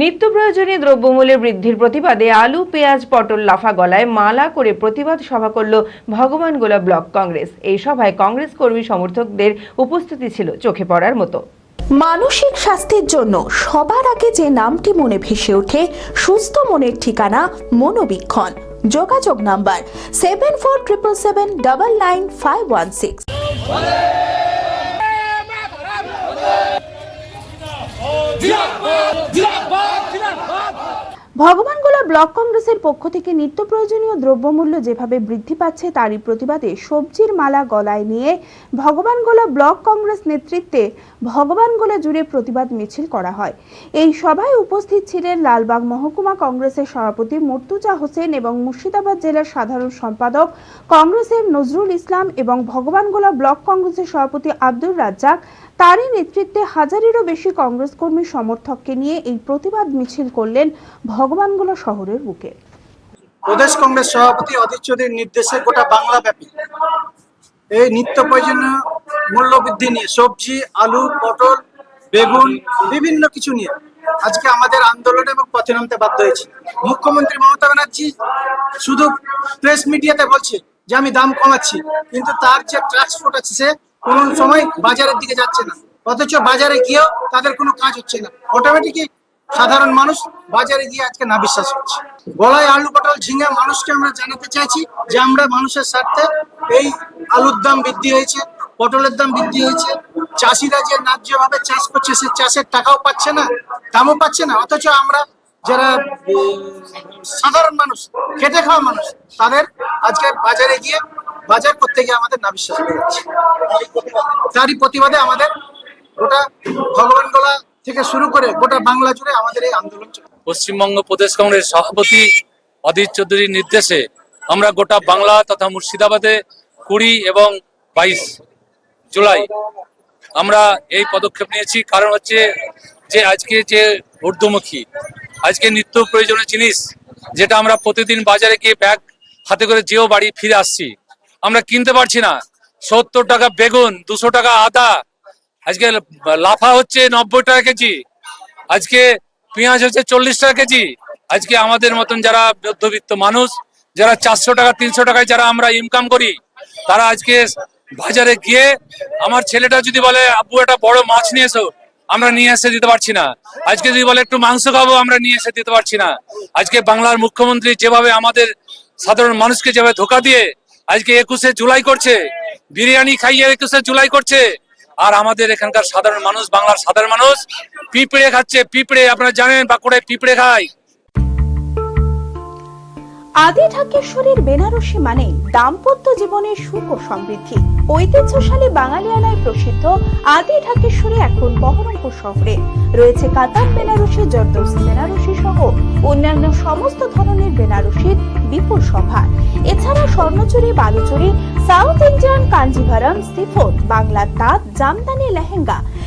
নিত্য প্রয়োজনীয় দ্রব্যমূল্যের বৃদ্ধির প্রতিবাদে আলু পেঁয়াজ পটল লাফা গলায় মালা করে প্রতিবাদ সভা করল ভগবানগোলা ব্লক কংগ্রেস। এই সভায় কংগ্রেস কর্মী সমর্থকদের উপস্থিতি ছিল চোখে পড়ার মতো। মানসিক স্বাস্থ্যের জন্য সবার আগে যে নামটি মনে ভেসে ওঠে সুস্থ মনের ঠিকানা মনোবীক্ষণ। যোগাযোগ number seven four triple seven double nine five one six. Bhagwangola block কংগ্রেসের পক্ষ থেকে নিত্য প্রয়োজনীয় দ্রব্যমূল্য যেভাবে বৃদ্ধি পাচ্ছে, তারই প্রতিবাদে সবজির মালা গলায় নিয়ে ভগবানগোলা ব্লক কংগ্রেস নেতৃত্বে ভগবানগোলা জুড়ে প্রতিবাদ মিছিল করা হয়। এই সভায় উপস্থিত ছিলেন লালবাগ মহকুমা কংগ্রেসের সভাপতি মর্তুজা হোসেন এবং মুর্শিদাবাদ জেলার সাধারণ সম্পাদক কংগ্রেসের নজরুল ইসলাম এবং ভগবানগোলা ব্লক কংগ্রেসের সভাপতি আব্দুর রাজ্জাক তারই নেতৃত্বে হাজারেরও বেশি কংগ্রেস কর্মী সমর্থককে নিয়ে এই প্রতিবাদ মিছিল করলেন ভগবানগোলা শহরের বুকে। প্রদেশ কংগ্রেস সভাপতি অধীর চৌধুরীর নির্দেশে গোটা বাংলা ব্যাপী এই নিত্য প্রয়োজনীয় মূল্য বৃদ্ধি নিয়ে সবজি, আলু, পটল, বেগুন, বিভিন্ন কিছু নিয়ে আজকে আমাদের আন্দোলন এবং পথে নামতে বাধ্য হয়েছে। মুখ্যমন্ত্রী মমতা ব্যানার্জি শুধু প্রেস মিডিয়াতে বলছে যে আমি দাম কমাচ্ছি, কিন্তু তার যে ট্রান্সপোর্ট আছে সে কোনো সময় বাজারের দিকে যাচ্ছে না। অথচ বাজারে গিয়েও তাদের কোনো কাজ হচ্ছে না। অটোমেটিক সাধারণ মানুষ বাজারে গিয়ে আজকে না বিশ্বাস করছে। গলায় আলু পটল ঝিঙে মানুষকে আমরা জানাতে চাইছি যে আমরা মানুষের স্বার্থে এই আলুর দাম বৃদ্ধি হয়েছে, পটলের দাম বৃদ্ধি হয়েছে। চাষিরা যে ন্যায্যভাবে চাষ করছে, সে চাষের টাকাও পাচ্ছে না, দামও পাচ্ছে না। অথচ আমরা যারা সাধারণ মানুষ, খেটে খাওয়া মানুষ, তাদের আজকে বাজারে গিয়ে বাজার করতে গিয়ে আমাদের না বিশ্বাস করে যাচ্ছে। তারই প্রতিবাদে আমাদের গোটা ভগবানগোলা থেকে শুরু করে গোটা বাংলা জুড়ে আমাদের এই আন্দোলন পশ্চিমবঙ্গ প্রদেশ কংগ্রেস সভাপতি অধীর চৌধুরীর নির্দেশে আমরা গোটা বাংলা তথা মুর্শিদাবাদে কুড়ি এবং বাইশ জুলাই আমরা এই পদক্ষেপ নিয়েছি। কারণ হচ্ছে যে আজকে যে ঊর্ধ্বমুখী, আজকে নিত্য প্রয়োজনীয় জিনিস যেটা আমরা প্রতিদিন বাজারে গিয়ে ব্যাগ হাতে করে যেও বাড়ি ফিরে আসছি আমরা কিনতে পারছি না। সত্তর টাকা বেগুন, দুশো টাকা আদা, আজকে লাফা হচ্ছে নব্বই টাকা কেজি। আজকে পেঁয়াজ হচ্ছে চল্লিশ টাকা কেজি। আজকে আমাদের মতন যারা মধ্যবিত্ত মানুষ, যারা চারশো টাকা, তিনশো টাকায় যারা আমরা ইনকাম করি, তারা আজকে বাজারে গিয়ে আমার ছেলেটা যদি বলে, আব্বু, একটা বড় মাছ নিয়ে এসো। আমরা নিয়ে এসে দিতে পারছি না। আজকে যদি বলে, একটু মাংস খাব, আমরা নিয়ে এসে দিতে পারছি না। আজকে বাংলার মুখ্যমন্ত্রী যেভাবে আমাদের সাধারণ মানুষকে যেভাবে ধোকা দিয়ে আজকে একুশে জুলাই করছে। বিরিয়ানি খাইয়ে একুশে জুলাই করছে। আর আমাদের এখানকার সাধারণ মানুষ, বাংলার সাধারণ মানুষ, পিঁপড়ে খাচ্ছে, পিঁপড়ে, আপনারা জানেন বাঁকুড়ায় পিঁপড়ে খায়। আদি ঢাকেশ্বরীর বেনারসি মানে দাম্পত্য জীবনের সুখ ও সমৃদ্ধি। ঐতিহ্যশালী বাঙালিয়ানায় প্রসিদ্ধ আদি ঢাকেশ্বরী এখন বহরমপুর শহরে। রয়েছে কাতার বেনারসি জর্দৌসি বেনারসি সহ অন্যান্য সমস্ত ধরনের বেনারসির বিপুল সভা। এছাড়া Swarnachari, Baluchari, south Indian Kanjivaram chiffon বাংলার তাঁত, জামদানি, লেহেঙ্গা